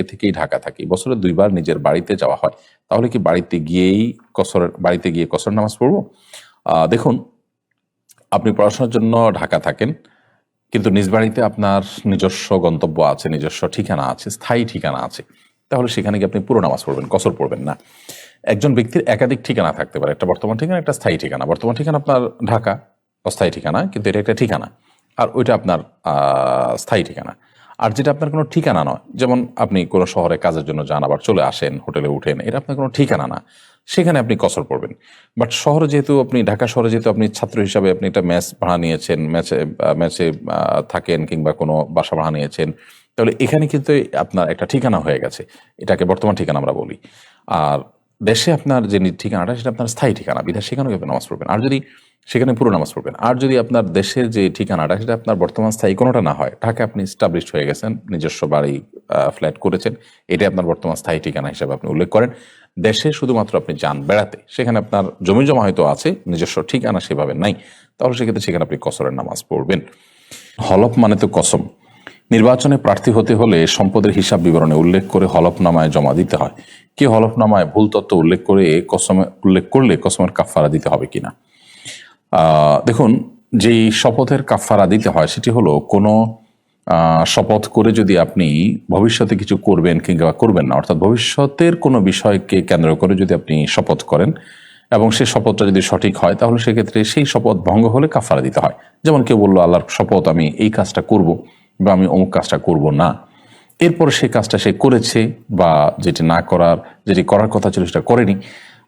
এ থেকেই ঢাকা থাকি। বছরে দুইবার নিজের বাড়িতে যাওয়া হয়। তাহলে কি বাড়িতে গিয়েই কসরের, বাড়িতে গিয়ে কসর নামাজ পড়ব? দেখুন, আপনি পড়াশোনার জন্য ঢাকা থাকেন, কিন্তু নিজ বাড়িতে আপনার নিজস্ব গন্তব্য আছে, নিজস্ব ঠিকানা আছে, স্থায়ী ঠিকানা আছে। তাহলে সেখানে গিয়ে আপনি পুরো নামাজ পড়বেন, কসর পড়বেন না। একজন ব্যক্তির একাধিক ঠিকানা থাকতে পারে, একটা বর্তমান ঠিকানা, একটা স্থায়ী ঠিকানা। বর্তমান ঠিকানা আপনার ঢাকা, অস্থায়ী ঠিকানা, কিন্তু এটা একটা ঠিকানা। আর ওইটা আপনার স্থায়ী ঠিকানা। আর যেটা আপনার কোনো ঠিকানা নয়, যেমন আপনি কোনো শহরে কাজের জন্য যান, আবার চলে আসেন, হোটেলে উঠেন, এটা আপনার কোনো ঠিকানা না। সেখানে আপনি কসর পড়বেন। বাট শহরে যেহেতু আপনি, ঢাকা শহরে যেহেতু আপনি ছাত্র হিসাবে আপনি একটা ম্যাচ ভাড়া নিয়েছেন, ম্যাচে ম্যাচে থাকেন কিংবা কোনো বাসা ভাড়া নিয়েছেন, তাহলে এখানে কিন্তু আপনার একটা ঠিকানা হয়ে গেছে। এটাকে বর্তমান ঠিকানা আমরা বলি। আর দেশে আপনার যে ঠিকানাটা, সেটা আপনার স্থায়ী ঠিকানা। বিধায় সেখানেও আপনি নামাজ পড়বেন। আর যদি সেখানে পুরো নামাজ পড়বেন। আর যদি আপনার দেশের যে ঠিকানাটা, সেটা আপনার বর্তমান স্থায়ী কোনোটা না হয় ঢাকা আপনি স্টাবলিশড হয়ে গেছেন, নিজস্ব বাড়ি ফ্ল্যাট করেছেন এটাই আপনার বর্তমান স্থায়ী ঠিকানা হিসেবে আপনি উল্লেখ করেন। দেশে শুধুমাত্র আপনি যান বেড়াতে, সেখানে আপনার জমি জমা হয়তো আছে, নিজস্ব ঠিকানা সেভাবে নাই, তাহলে সেক্ষেত্রে সেখানে আপনি কসরের নামাজ পড়বেন। হলফ মানে তো কসম। নির্বাচনে প্রার্থী হতে হলে সম্পদের হিসাব বিবরণে উল্লেখ করে হলফনামায় জমা দিতে হয়। কি হলফনামায় ভুল তথ্য উল্লেখ করে কসমে, উল্লেখ করলে কসমের কাফারা দিতে হবে কিনা? দেখুন, যেই শপথের কাফারা দিতে হয় সেটি হলো কোনো শপথ করে যদি আপনি ভবিষ্যতে কিছু করবেন কিংবা করবেন না, অর্থাৎ ভবিষ্যতের কোনো বিষয়কে কেন্দ্র করে যদি আপনি শপথ করেন এবং সেই শপথটা যদি সঠিক হয়, তাহলে সেক্ষেত্রে সেই শপথ ভঙ্গ হলে কাফারা দিতে হয়। যেমন কেউ বলল, আল্লাহর শপথ আমি এই কাজটা করব। বা আমি অমুক কাজটা করব না। এরপর সে কাজটা সে করেছে বা যেটি না করার, যেটি করার কথা ছিল সেটা করেনি,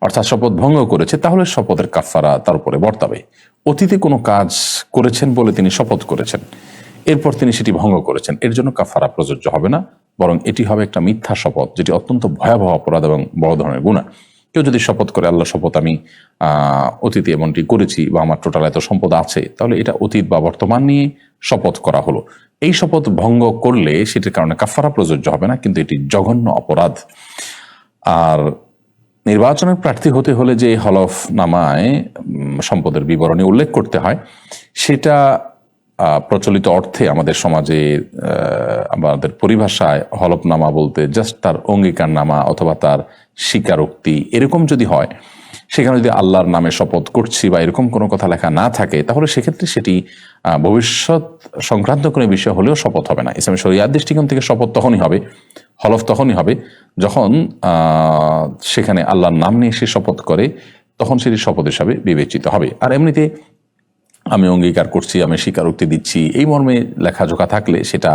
অর্থাৎ শপথ ভঙ্গ করেছে, তাহলে শপথের কাফারা তার উপরে বর্তাবে। অতীতে কোনো কাজ করেছেন বলে তিনি শপথ করেছেন। এরপর তিনি সেটি ভঙ্গ করেছেন। এর জন্য কাফারা প্রযোজ্য হবে না, বরং এটি হবে একটা মিথ্যা শপথ, যেটি অত্যন্ত ভয়াবহ অপরাধ এবং বড় ধরনের গুণা কেউ যদি শপথ করে, আল্লাহ শপথ আমি অতীতে এমনটি করেছি বা আমার টোটাল এত সম্পদ আছে, তাহলে এটা অতীত বা বর্তমান নিয়ে শপথ করা হলো। এই শপথ ভঙ্গ করলে সেটির কারণে কাফারা প্রযোজ্য হবে না, কিন্তু এটি জঘন্য অপরাধ। আর নির্বাচনের প্রার্থী হতে হলে যে হলফ নামায় সম্পদের বিবরণী উল্লেখ করতে হয়, সেটা প্রচলিত অর্থে আমাদের সমাজে আমাদের পরিভাষায় হলফনামা বলতে জাস্ট তার অঙ্গীকার নামা অথবা তার স্বীকারোক্তি এরকম যদি হয়, সেখানে যদি আল্লাহর নামে শপথ করছি বা এরকম কোনো কথা লেখা না থাকে, তাহলে সেক্ষেত্রে সেটি ভবিষ্যৎ সংক্রান্ত কোনো বিষয় হলেও শপথ হবে না। ইসলামী শরিয়ার দৃষ্টিকোণ থেকে শপথ তখনই হবে, হলফ তখনই হবে যখন সেখানে আল্লাহর নাম নিয়ে সে শপথ করে, তখন সেটি শপথ হিসাবে বিবেচিত হবে। আর এমনিতে আমি অঙ্গীকার করছি, আমি স্বীকারোক্তি দিচ্ছি। এই মর্মে লেখাজোখা থাকলে সেটা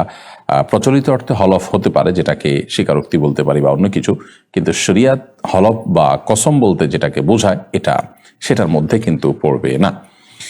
প্রচলিত অর্থে হলফ হতে পারে, যেটাকে স্বীকারোক্তি বলতে পারি বা অন্য কিছু। কিন্তু শরিয়াত হলফ বা কসম বলতে যেটাকে বোঝায়, এটা সেটার মধ্যে কিন্তু পড়বে না।